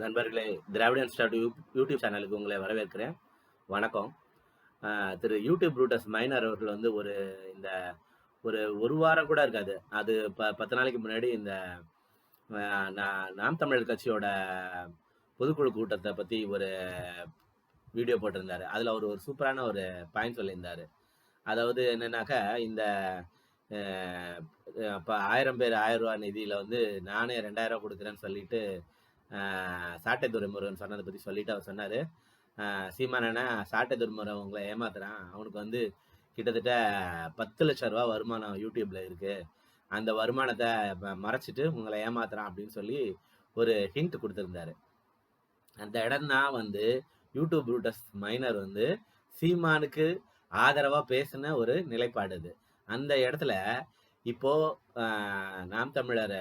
நண்பர்களே திராவிடன் start you YouTube சேனலுக்கு உங்களை வரவேற்கிறேன். வணக்கம். திரு யூடியூப் ரூட்டஸ் மைனர் அவர்கள் வந்து ஒரு இந்த ஒரு ஒரு வாரம் கூட இருக்காது. அது ப பத்து நாளைக்கு முன்னாடி இந்த நாம் தமிழர் கட்சியோட பொதுக்குழு கூட்டத்தை பற்றி ஒரு வீடியோ போட்டிருந்தாரு. அதில் அவர் ஒரு சூப்பரான ஒரு பாயிண்ட் சொல்லியிருந்தார். அதாவது என்னன்னாக்கா இந்த இப்போ ஆயிரம் பேர் ஆயிரம் ரூபா நிதியில் வந்து நானே ரெண்டாயிரம் ரூபா கொடுக்குறேன்னு சொல்லிட்டு சாட்டை துரைமுருகன் சொன்னதை பற்றி சொல்லிட்டு அவர் சொன்னார். சீமானனா சாட்டை துரைமுருகன் உங்களை ஏமாத்துறான். அவனுக்கு வந்து கிட்டத்தட்ட பத்து லட்ச ரூபா வருமானம் யூடியூப்ல இருக்கு. அந்த வருமானத்தை ம- மறைச்சிட்டு உங்களை ஏமாத்துறான் அப்படின்னு சொல்லி ஒரு ஹிண்ட் கொடுத்துருந்தாரு. அந்த இடம் தான் வந்து யூடியூப் ரூட்டஸ் மைனர் வந்து சீமானுக்கு ஆதரவா பேசின ஒரு நிலைப்பாடு அது. அந்த இடத்துல இப்போ நாம் தமிழர்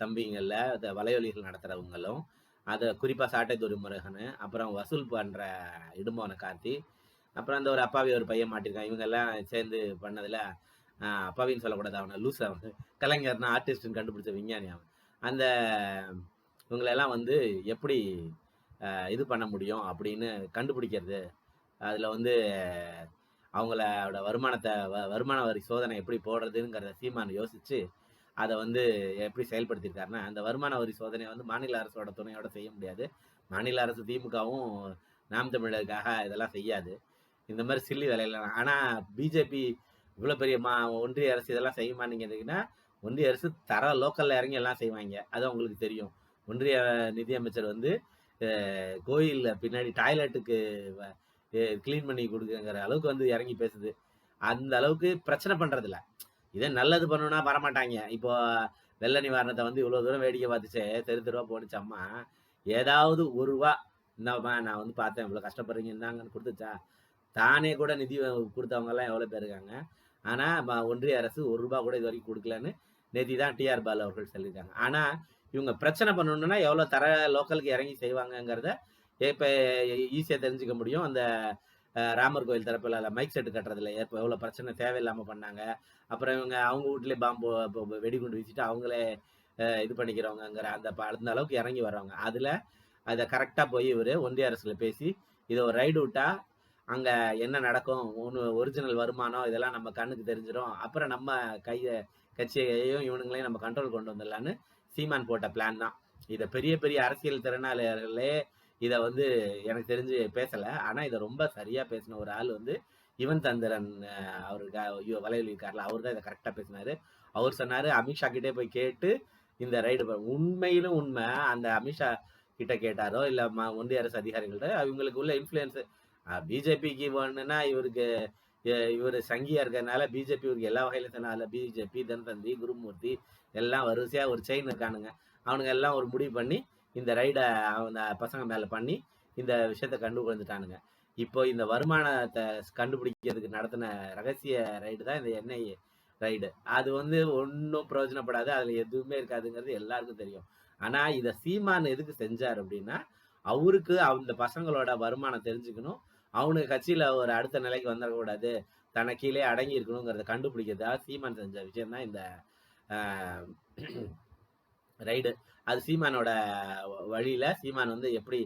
தம்பிங்களில் தம்பிங்கள்ல வலையொலிகள் நடத்துறவங்களும் அதை குறிப்பா சாட்டை துரைமுருகன் அப்புறம் வசூல் பண்ற இடும்போன கார்த்தி அப்புறம் அந்த ஒரு அப்பாவி ஒரு பையன் மாட்டிருக்கான். இவங்க எல்லாம் சேர்ந்து பண்ணதுல அப்பாவின்னு சொல்லக்கூடாது அவனை லூஸ் அவன். கலைஞர்னா ஆர்டிஸ்ட்னு கண்டுபிடிச்ச விஞ்ஞானி அவன். அந்த இவங்களெல்லாம் வந்து எப்படி இது பண்ண முடியும் அப்படின்னு கண்டுபிடிக்கிறது. அதில் வந்து அவங்களோட வருமானத்தை வ- வருமான வரி சோதனை எப்படி போடுறதுங்கிறத சீமான் யோசிச்சு அதை வந்து எப்படி செயல்படுத்தியிருக்காருன்னா அந்த வருமான வரி சோதனையை வந்து மாநில அரசோட துணையோட செய்ய முடியாது. மாநில அரசு திமுகவும் நாம் தமிழருக்காக இதெல்லாம் செய்யாது. இந்த மாதிரி சில்லி வேலையெல்லாம் ஆனால் பிஜேபி இவ்வளோ பெரிய மா ஒன்றிய அரசு இதெல்லாம் செய்யுமான்னு நீங்க ஒன்றிய அரசு தர லோக்கல்ல இறங்கி எல்லாம் செய்வாங்க. அது உங்களுக்கு தெரியும். ஒன்றிய நிதியமைச்சர் வந்து கோயிலில் பின்னாடி டாய்லெட்டுக்கு கிளீன் பண்ணி கொடுக்குங்கிற அளவுக்கு வந்து இறங்கி பேசுது. அந்த அளவுக்கு பிரச்சனை பண்றது இதே நல்லது பண்ணணும்னா வரமாட்டாங்க. இப்போ வெள்ள நிவாரணத்தை வந்து இவ்வளவு தூரம் வேடிக்கை பார்த்துச்சு தெரு தெருவா போனுச்சம்மா ஏதாவது ஒரு ரூபா இந்தாம்மா நான் வந்து பார்த்தேன் இவ்வளவு கஷ்டப்படுறீங்க இருந்தாங்கன்னு கொடுத்துச்சா? தானே கூட நிதி கொடுத்தவங்க எல்லாம் எவ்வளவு பேர் இருக்காங்க. ஆனா ஒன்றிய அரசு ஒரு ரூபா கூட இது வரைக்கும் கொடுக்கலன்னு நேத்தி தான் டிஆர் பாலு அவர்கள் சொல்லியிருக்காங்க. ஆனா இவங்க பிரச்சனை பண்ணணும்னா எவ்வளவு தர லோக்கலுக்கு இறங்கி செய்வாங்கங்கிறத இப்ப ஈஸியா தெரிஞ்சுக்க முடியும். அந்த ராமர் கோயில் தரப்புல மைக் செட்டு கட்டுறதுல ஏற்ப எவ்வளவு பிரச்சனை தேவையில்லாம பண்ணாங்க. அப்புறம் இவங்க அவங்க வீட்லயே பாம்பு வெடிகுண்டு வீசிட்டு அவங்களே இது பண்ணிக்கிறவங்கங்கிற அந்த ப- அந்த அளவுக்கு இறங்கி வர்றவங்க. அதுல அதை கரெக்டா போய் இவரு ஒன்றிய அரசுல பேசி இதை ஒரு ரைடு விட்டா அங்க என்ன நடக்கும் ஒன்று ஒரிஜினல் வருமானம் இதெல்லாம் நம்ம கண்ணுக்கு தெரிஞ்சிடும் அப்புறம் நம்ம கைய கட்சியையும் இவனுங்களையும் நம்ம கண்ட்ரோல் கொண்டு வந்துடலான்னு சீமான் போட்ட பிளான் தான். இதை பெரிய பெரிய அரசியல் திறனாளர்களே இதை வந்து எனக்கு தெரிஞ்சு பேசலை. ஆனால் இதை ரொம்ப சரியாக பேசின ஒரு ஆள் வந்து யுவன் தந்திரன் அஹ், அவருக்கு வலையில் இருக்கார்ல அவர் தான் இதை கரெக்டாக பேசினார். அவர் சொன்னார் அமித்ஷா கிட்டே போய் கேட்டு இந்த ரைடு உண்மையிலும் உண்மை. அந்த அமித்ஷா கிட்ட கேட்டாரோ இல்லை ம- ஒன்றிய அரசு அதிகாரிகள்ட்ட இவங்களுக்கு உள்ள இன்ஃப்ளூயன்ஸு பிஜேபிக்கு வேணும்னா இவருக்கு இவர் சங்கியா இருக்கிறதுனால பிஜேபி இவருக்கு எல்லா வகையிலும் சொன்னால பிஜேபி தனதந்தி குருமூர்த்தி எல்லாம் வரிசையா ஒரு செயின் இருக்கானுங்க. அவனுங்க எல்லாம் ஒரு முடிவு பண்ணி இந்த ரைடை அந்த பசங்க மேலே பண்ணி இந்த விஷயத்த கண்டுபிடிச்சிட்டானுங்க. இப்போ இந்த வருமானத்தை கண்டுபிடிக்கிறதுக்கு நடத்தின ரகசிய ரைடு தான் இந்த எண்ணெய் ரைடு அது வந்து ஒன்றும் பிரயோஜனப்படாது அதில் எதுவுமே இருக்காதுங்கிறது எல்லாருக்கும் தெரியும். ஆனால் இதை சீமான் எதுக்கு செஞ்சார் அப்படின்னா அவருக்கு அந்த பசங்களோட வருமானம் தெரிஞ்சுக்கணும். அவனுக்கு கட்சியில் ஒரு அடுத்த நிலைக்கு வந்துடக்கூடாது தன்னை கீழே அடங்கி இருக்கணுங்கிறத கண்டுபிடிக்கிறதா சீமான் செஞ்ச விஷயம் தான் இந்த ரைடு. அது சீமானோட வழியில சீமான் வந்து எப்படி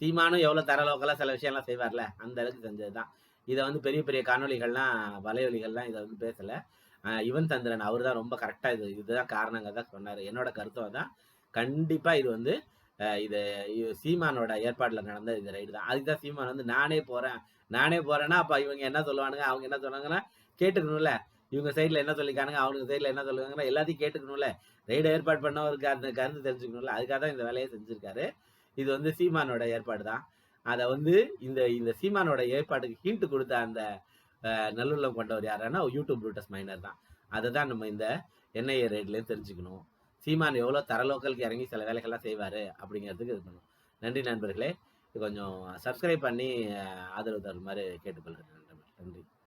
சீமானும் எவ்வளவு தரலோக்கெல்லாம் சில விஷயம்லாம் செய்வார்ல அந்த அளவுக்கு செஞ்சதுதான். இதை வந்து பெரிய பெரிய காணொளிகள்லாம் வலையொலிகள்லாம் இதை வந்து பேசல. யுவன் சந்திரன் அவர் தான் ரொம்ப கரெக்டா இது இதுதான் காரணங்க தான் சொன்னார். என்னோட கருத்தும் தான் கண்டிப்பா இது வந்து இது சீமானோட ஏற்பாடுல நடந்த இந்த ரைடு தான். அதுக்கு தான் சீமான் வந்து நானே போறேன் நானே போறேன்னா அப்ப இவங்க என்ன சொல்லுவானுங்க அவங்க என்ன சொன்னாங்கன்னா கேட்டுக்கணும்ல. இவங்க சைடில் என்ன சொல்லிக்கானுங்க அவங்க சைடில் என்ன சொல்லுவாங்கன்னா எல்லாத்தையும் கேட்டுக்கணும்ல. ரைடு ஏற்பாடு பண்ணவருக்கு அந்த கருத்து தெரிஞ்சுக்கணும்ல. அதுக்காக தான் இந்த வேலையை செஞ்சிருக்காரு. இது வந்து சீமானோட ஏற்பாடு தான். அதை வந்து இந்த இந்த சீமானோட ஏற்பாட்டுக்கு ஹிண்ட் கொடுத்த அந்த நல்லுள்ளம் கொண்டவர் யாருன்னா யூடியூப் ப்ளூட்டஸ் மைனர் தான். அதை தான் நம்ம இந்த என்ஐஏ ரைட்லேயும் தெரிஞ்சுக்கணும். சீமான் எவ்வளோ தரலோக்கலுக்கு இறங்கி சில வேலைகள்லாம் செய்வார் அப்படிங்கிறதுக்கு இது பண்ணும். நன்றி நண்பர்களே. கொஞ்சம் சப்ஸ்கிரைப் பண்ணி ஆதரவு தருமாறு கேட்டுக்கொள்கிறேன். நன்றி.